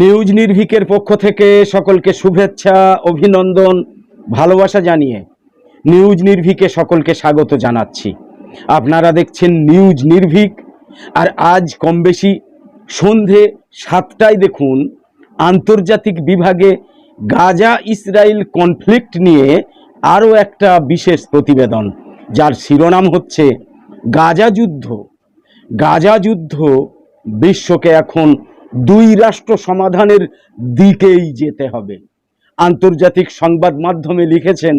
News নির্ভীকের পক্ষ থেকে সকলকে শুভেচ্ছা, অভিনন্দন, ভালোবাসা জানিয়ে নিউজ নির্ভীকে সকলকে স্বাগত জানাচ্ছি। আপনারা দেখছেন নিউজ নির্ভীক, আর আজ কম বেশি সন্ধে সাতটায় দেখুন আন্তর্জাতিক বিভাগে গাজা ইসরায়েল কনফ্লিক্ট নিয়ে আরও একটা বিশেষ প্রতিবেদন, যার শিরোনাম হচ্ছে, গাজা যুদ্ধ। গাজা যুদ্ধ বিশ্বকে এখন দুই রাষ্ট্র সমাধানের দিকেই যেতে হবে। আন্তর্জাতিক সংবাদ মাধ্যমে লিখেছেন,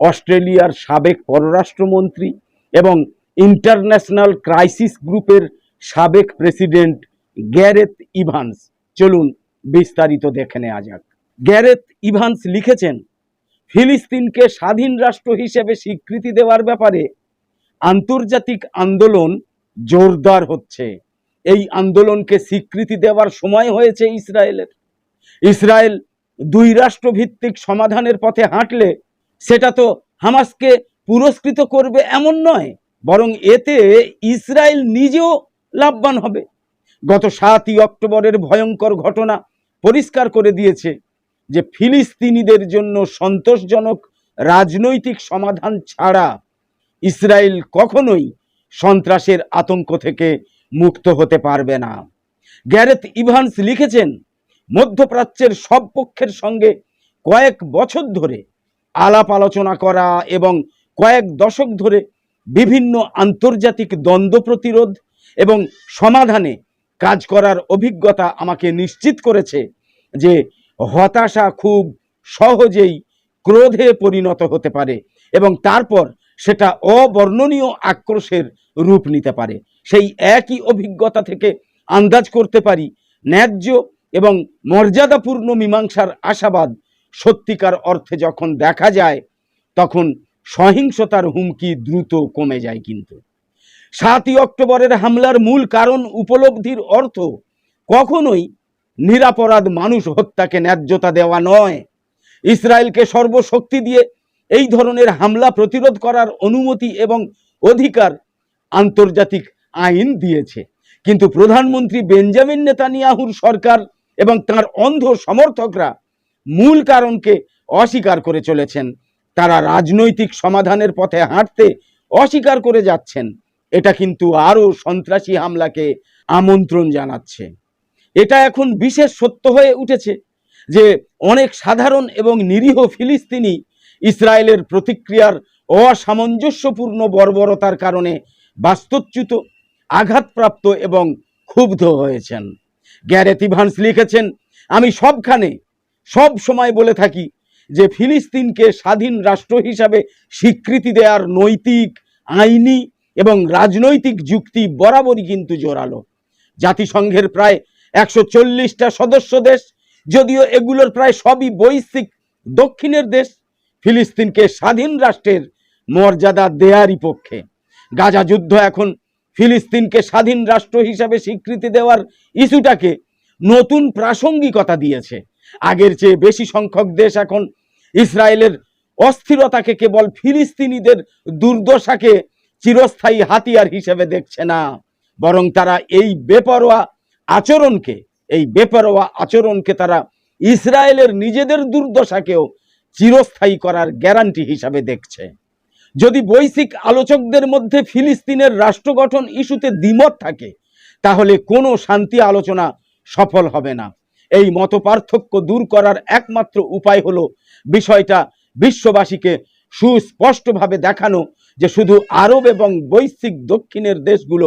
অস্ট্রেলিয়ার সাবেক পররাষ্ট্রমন্ত্রী এবং ইন্টারন্যাশনাল ক্রাইসিস গ্রুপের সাবেক প্রেসিডেন্ট গ্যারেথ ইভান্স। চলুন বিস্তারিত দেখে নেওয়া যাক। গ্যারেথ ইভান্স লিখেছেন, ফিলিস্তিনকে স্বাধীন রাষ্ট্র হিসেবে স্বীকৃতি দেওয়ার ব্যাপারে আন্তর্জাতিক আন্দোলন জোরদার হচ্ছে। এই আন্দোলনকে স্বীকৃতি দেওয়ার সময় হয়েছে ইসরায়েলের। ইসরায়েল দুই রাষ্ট্র ভিত্তিক সমাধানের পথে হাঁটলে সেটা তো হামাসকে পুরস্কৃত করবে এমন নয়, বরং এতে ইসরায়েল নিজেও লাভবান হবে। গত সাতই অক্টোবরের ভয়ঙ্কর ঘটনা পরিষ্কার করে দিয়েছে যে ফিলিস্তিনিদের জন্য সন্তোষজনক রাজনৈতিক সমাধান ছাড়া ইসরায়েল কখনোই সন্ত্রাসের আতঙ্ক থেকে মুক্ত হতে পারবে না। গ্যারেথ ইভান্স লিখেছেন, মধ্যপ্রাচ্যের সব পক্ষের সঙ্গে কয়েক বছর ধরে আলাপ আলোচনা করা এবং কয়েক দশক ধরে বিভিন্ন আন্তর্জাতিক দ্বন্দ্ব প্রতিরোধ এবং সমাধানে কাজ করার অভিজ্ঞতা আমাকে নিশ্চিত করেছে যে হতাশা খুব সহজেই ক্রোধে পরিণত হতে পারে এবং তারপর সেটা অবর্ণনীয় আক্রোশের রূপ নিতে পারে। সেই একই অভিজ্ঞতা থেকে আন্দাজ করতে পারি। ন্যায্য এবং মর্যাদাপূর্ণ মীমাংসার আশাবাদ সত্যিকার অর্থে যখন দেখা যায়, তখন সহিংসতার হুমকি দ্রুত কমে যায় কিন্তু। সাতই অক্টোবরের হামলার মূল কারণ উপলব্ধির অর্থ কখনোই নিরাপরাধ মানুষ হত্যাকে ন্যায্যতা দেওয়া নয়। ইসরায়েলকে সর্বশক্তি দিয়ে এই ধরনের হামলা প্রতিরোধ করার অনুমতি এবং অধিকার আন্তর্জাতিক আইন দিয়েছে। কিন্তু প্রধানমন্ত্রী বেঞ্জামিন নেতানিয়াহুর সরকার এবং তার অন্ধ সমর্থকরা মূল কারণকে অস্বীকার করে চলেছেন। তারা রাজনৈতিক সমাধানের পথে হাঁটতে অস্বীকার করে যাচ্ছেন। এটা কিন্তু আরও সন্ত্রাসী হামলাকে আমন্ত্রণ জানাচ্ছে। এটা এখন বিশেষ সত্য হয়ে উঠেছে যে অনেক সাধারণ এবং নিরীহ ফিলিস্তিনি ইসরায়েলের প্রতিক্রিয়ার অসামঞ্জস্যপূর্ণ বর্বরতার কারণে বাস্তুচ্যুত আঘাতপ্রাপ্ত এবং ক্ষুব্ধ হয়েছেন। গ্যারেথ ইভান্স লিখেছেন, আমি সবখানে, সব সময় বলে থাকি যে ফিলিস্তিনকে স্বাধীন রাষ্ট্র হিসাবে স্বীকৃতি দেওয়ার নৈতিক আইনি এবং রাজনৈতিক যুক্তি বরাবরই কিন্তু জোরালো। জাতিসংঘের প্রায় একশো চল্লিশটা সদস্য দেশ, যদিও এগুলোর প্রায় সবই বৈশ্বিক দক্ষিণের দেশ, ফিলিস্তিনকে স্বাধীন রাষ্ট্রের মর্যাদা দেয়ারই পক্ষে। গাজা যুদ্ধ এখন ফিলিস্তিনকে স্বাধীন রাষ্ট্র হিসাবে স্বীকৃতি দেওয়ার ইস্যুটাকে নতুন প্রাসঙ্গিকতা দিয়েছে। আগের চেয়ে বেশি সংখ্যক দেশ এখন ইসরায়েলের অস্থিরতাকে কেবল ফিলিস্তিনিদের দুর্দশাকে চিরস্থায়ী হাতিয়ার হিসেবে দেখছে না, বরং তারা এই বেপরোয়া আচরণকে, এই বেপরোয়া আচরণকে তারা ইসরায়েলের নিজেদের দুর্দশাকেও চিরস্থায়ী করার গ্যারান্টি হিসাবে দেখছে। যদি বৈশ্বিক আলোচকদের মধ্যে ফিলিস্তিনের রাষ্ট্র গঠন ইস্যুতে দ্বিমত থাকে, তাহলে কোনো শান্তি আলোচনা সফল হবে না। এই মতপার্থক্য দূর করার একমাত্র উপায় হলো বিষয়টা বিশ্ববাসীকে সুস্পষ্টভাবে দেখানো যে শুধু আরব এবং বৈশ্বিক দক্ষিণের দেশগুলো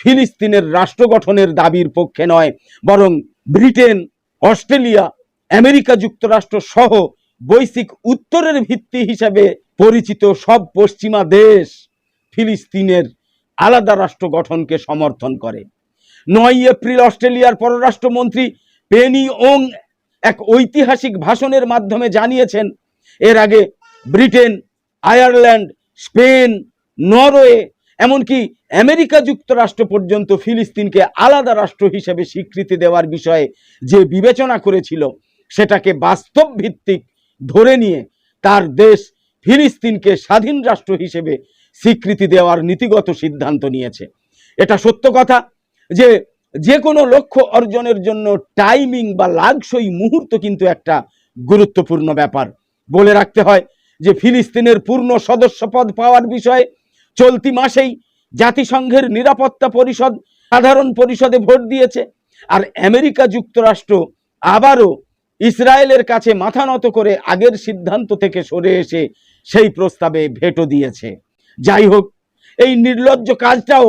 ফিলিস্তিনের রাষ্ট্র গঠনের দাবির পক্ষে নয়, বরং ব্রিটেন, অস্ট্রেলিয়া, আমেরিকা যুক্তরাষ্ট্র সহ বৈশ্বিক উত্তরের ভিত্তি হিসাবে পরিচিত সব পশ্চিমা দেশ ফিলিস্তিনের আলাদা রাষ্ট্র গঠনকে সমর্থন করে। নয় এপ্রিল অস্ট্রেলিয়ার পররাষ্ট্রমন্ত্রী পেনি ওং এক ঐতিহাসিক ভাষণের মাধ্যমে জানিয়েছেন, এর আগে ব্রিটেন, আয়ারল্যান্ড, স্পেন, নরওয়ে, এমনকি আমেরিকা যুক্তরাষ্ট্র পর্যন্ত ফিলিস্তিনকে আলাদা রাষ্ট্র হিসেবে স্বীকৃতি দেওয়ার বিষয়ে যে বিবেচনা করেছিল, সেটাকে বাস্তব ভিত্তিক ধরে নিয়ে তার দেশ ফিলিস্তিনকে স্বাধীন রাষ্ট্র হিসেবে স্বীকৃতি দেওয়ার নীতিগত সিদ্ধান্ত নিয়েছে। এটা সত্য কথা যে যে কোনো লক্ষ্য অর্জনের জন্য টাইমিং বা লাগসই মুহূর্ত কিন্তু একটা গুরুত্বপূর্ণ ব্যাপার। বলে রাখতে হয় যে ফিলিস্তিনের পূর্ণ সদস্যপদ পাওয়ার বিষয়ে চলতি মাসেই জাতিসংঘের নিরাপত্তা পরিষদ সাধারণ পরিষদে ভোট দিয়েছে। আর আমেরিকা যুক্তরাষ্ট্র আবারও ইসরায়েলের কাছে মাথা নত করে আগের সিদ্ধান্ত থেকে সরে এসে সেই প্রস্তাবে ভেটো দিয়েছে। যাই হোক, এই নির্লজ্জ কাজটাও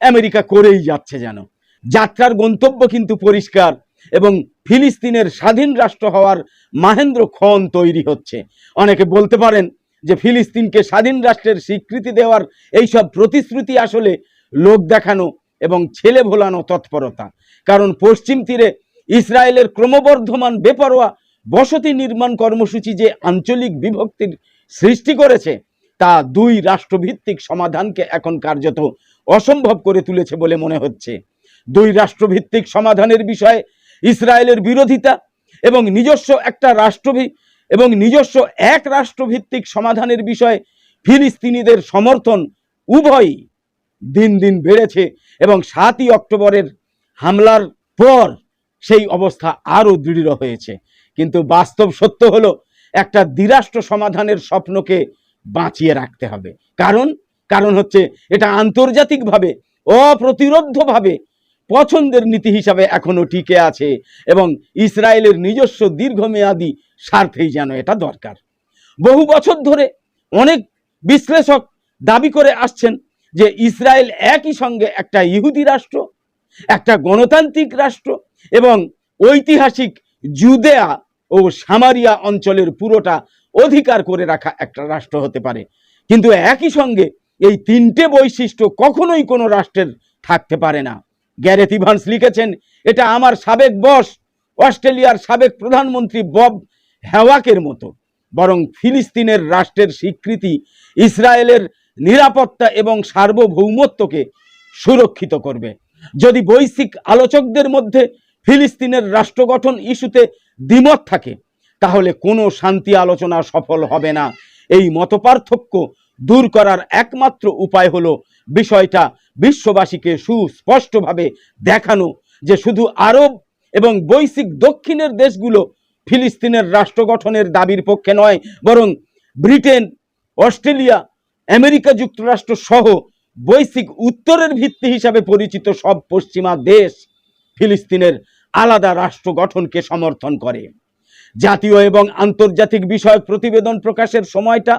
আমেরিকা করেই যাচ্ছে যেন। যাত্রার গন্তব্য কিন্তু পরিষ্কার এবং ফিলিস্তিনের স্বাধীন রাষ্ট্র হওয়ার মাহেন্দ্র খন তৈরি হচ্ছে। অনেকে বলতে পারেন যে ফিলিস্তিনকে স্বাধীন রাষ্ট্রের স্বীকৃতি দেওয়ার এইসব প্রতিশ্রুতি আসলে লোক দেখানো এবং ছেলে ভোলানো তৎপরতা। কারণ পশ্চিম তীরে ইসরায়েলের ক্রমবর্ধমান বেপরোয়া বসতি নির্মাণ কর্মসূচি যে আঞ্চলিক বিভক্তির সৃষ্টি করেছে, তা দুই রাষ্ট্রভিত্তিক সমাধানকে এখন কার্যত অসম্ভব করে তুলেছে বলে মনে হচ্ছে। দুই রাষ্ট্রভিত্তিক সমাধানের বিষয়ে ইসরায়েলের বিরোধিতা এবং নিজস্ব একটা রাষ্ট্রভি, এবং নিজস্ব এক রাষ্ট্রভিত্তিক সমাধানের বিষয়ে ফিলিস্তিনিদের সমর্থন উভয়ই দিন দিন বেড়েছে এবং সাতই অক্টোবরের হামলার পর সেই অবস্থা আরও দৃঢ় হয়েছে। কিন্তু বাস্তব সত্য হলো, একটা দ্বিরাষ্ট্র সমাধানের স্বপ্নকে বাঁচিয়ে রাখতে হবে। কারণ কারণ হচ্ছে এটা আন্তর্জাতিকভাবে, অপ্রতিরোধ্যভাবে পছন্দের নীতি হিসাবে এখনও টিকে আছে এবং ইসরায়েলের নিজস্ব দীর্ঘমেয়াদী স্বার্থেই যেন এটা দরকার। বহু বছর ধরে অনেক বিশ্লেষক দাবি করে আসছেন যে ইসরায়েল একই সঙ্গে একটা ইহুদি রাষ্ট্র, একটা গণতান্ত্রিক রাষ্ট্র এবং ঐতিহাসিক জুদেয়া ও সামারিয়া অঞ্চলের পুরোটা অধিকার করে রাখা একটা রাষ্ট্র হতে পারে। কিন্তু একই সঙ্গে এই তিনটে বৈশিষ্ট্য কখনোই কোনো রাষ্ট্রের থাকতে পারে না। গ্যারেথ ইভান্স লিখেছেন, এটা আমার সাবেক বস, অস্ট্রেলিয়ার সাবেক প্রধানমন্ত্রী বব হ্যাওয়াকের মতো। বরং ফিলিস্তিনের রাষ্ট্রের স্বীকৃতি ইসরায়েলের নিরাপত্তা এবং সার্বভৌমত্বকে সুরক্ষিত করবে। যদি বৈশ্বিক আলোচকদের মধ্যে ফিলিস্তিনের রাষ্ট্র গঠন ইস্যুতে দ্বিমত থাকে, তাহলে কোনো শান্তি আলোচনা সফল হবে না। এই মতপার্থক্য দূর করার একমাত্র উপায় হলো বিষয়টা বিশ্ববাসীকে সুস্পষ্টভাবে দেখানো যে শুধু আরব এবং বৈশ্বিক দক্ষিণের দেশগুলো ফিলিস্তিনের রাষ্ট্র গঠনের দাবির পক্ষে নয়, বরং ব্রিটেন, অস্ট্রেলিয়া, আমেরিকা যুক্তরাষ্ট্র সহ বৈশ্বিক উত্তরের ভিত্তি হিসাবে পরিচিত সব পশ্চিমা দেশ ফিলিস্তিনের আলাদা রাষ্ট্র গঠনকে সমর্থন করে। জাতীয় এবং আন্তর্জাতিক বিষয়ক প্রতিবেদন প্রকাশের সময়টা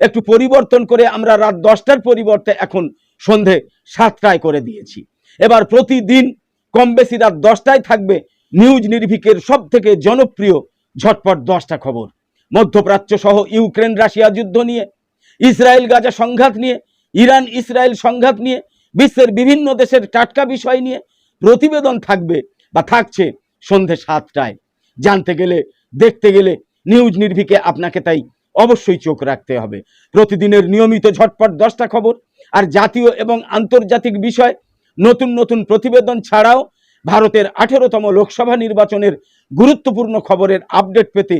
একটু পরিবর্তন করে আমরা রাত দশটার পরিবর্তে এখন সন্ধে সাতটায় করে দিয়েছি। এবার প্রতিদিন কম বেশি রাত দশটায় থাকবে নিউজ নির্ভিকের সব থেকে জনপ্রিয় ঝটপট দশটা খবর। মধ্যপ্রাচ্য সহ ইউক্রেন রাশিয়া যুদ্ধ নিয়ে, ইসরায়েল গাজা সংঘাত নিয়ে ইরান ইসরায়েল সংঘাত নিয়ে, বিশ্বের বিভিন্ন দেশের টাটকা বিষয় নিয়ে প্রতিবেদন থাকবে বা থাকছে সন্ধে সাতটায়। জানতে গেলে, দেখতে গেলে নিউজ নির্ভিকে আপনাকে তাই অবশ্যই চোখ রাখতে হবে। প্রতিদিনের নিয়মিত ঝটপট দশটা খবর আর জাতীয় এবং আন্তর্জাতিক বিষয়, নতুন নতুন প্রতিবেদন ছাড়াও ভারতের আঠেরোতম লোকসভা নির্বাচনের গুরুত্বপূর্ণ খবরের আপডেট পেতে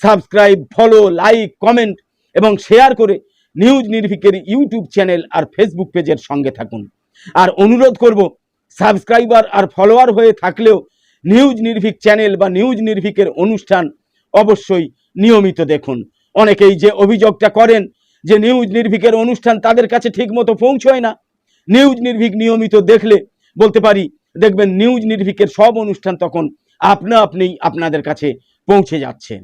সাবস্ক্রাইব, ফলো, লাইক, কমেন্ট এবং শেয়ার করে নিউজ নির্ভিকের ইউটিউব চ্যানেল আর ফেসবুক পেজের সঙ্গে থাকুন। আর অনুরোধ করব সাবস্ক্রাইবার আর ফলোয়ার হয়ে থাকলেও নিউজ নির্ভিক চ্যানেল বা নিউজ নির্ভিকের অনুষ্ঠান অবশ্যই নিয়মিত দেখুন। অনেকেই যে অভিযোগটা করেন যে নিউজ নির্ভিকের অনুষ্ঠান তাদের কাছে ঠিকমতো পৌঁছয় না, নিউজ নির্ভিক নিয়মিত দেখলে বলতে পারি, দেখবেন নিউজ নির্ভিকের সব অনুষ্ঠান তখন আপনা আপনিই আপনাদের কাছে পৌঁছে যাচ্ছে।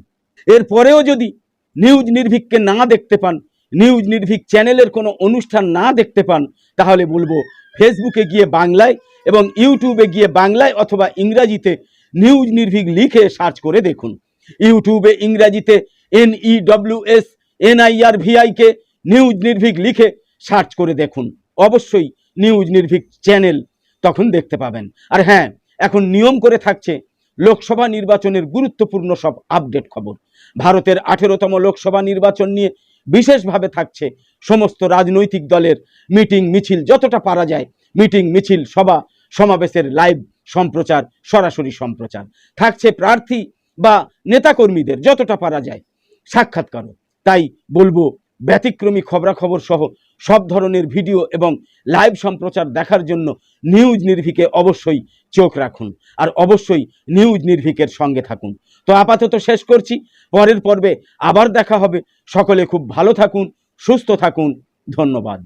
এরপরেও যদি নিউজ নির্ভিককে না দেখতে পান, নিউজ নির্ভিক চ্যানেলের কোনো অনুষ্ঠান না দেখতে পান, তাহলে বলব ফেসবুকে গিয়ে বাংলায় এবং ইউটিউবে গিয়ে বাংলায় অথবা ইংরাজিতে নিউজ নির্ভিক লিখে সার্চ করে দেখুন। ইউটিউবে ইংরাজিতে N E W S N I R V I K news Nirbhik লিখে সার্চ করে দেখুন। অবশ্যই নিউজ নির্ভিক চ্যানেল তখন দেখতে পাবেন। আর হ্যাঁ এখন নিয়ম করে থাকছে লোকসভা নির্বাচনের গুরুত্বপূর্ণ সব আপডেট খবর। ভারতের আঠেরোতম লোকসভা নির্বাচন নিয়ে বিশেষভাবে থাকছে সমস্ত রাজনৈতিক দলের মিটিং মিছিল, যতটা পারা যায় মিটিং মিছিল সভা সমাবেশের লাইভ সম্প্রচার, সরাসরি সম্প্রচার। থাকছে প্রার্থী বা নেতাকর্মীদের, যতটা পারা যায় সাক্ষাৎকারও। তাই বলব, ব্যতিক্রমী খবরাখবর সহ সব ধরনের ভিডিও এবং লাইভ সম্প্রচার দেখার জন্য নিউজ নির্ভিকে অবশ্যই চোখ রাখুন আর অবশ্যই নিউজ নির্ভিকের সঙ্গে থাকুন। তো আপাতত শেষ করছি। পরের পর্বে আবার দেখা হবে। সকলে খুব ভালো থাকুন, সুস্থ থাকুন। ধন্যবাদ।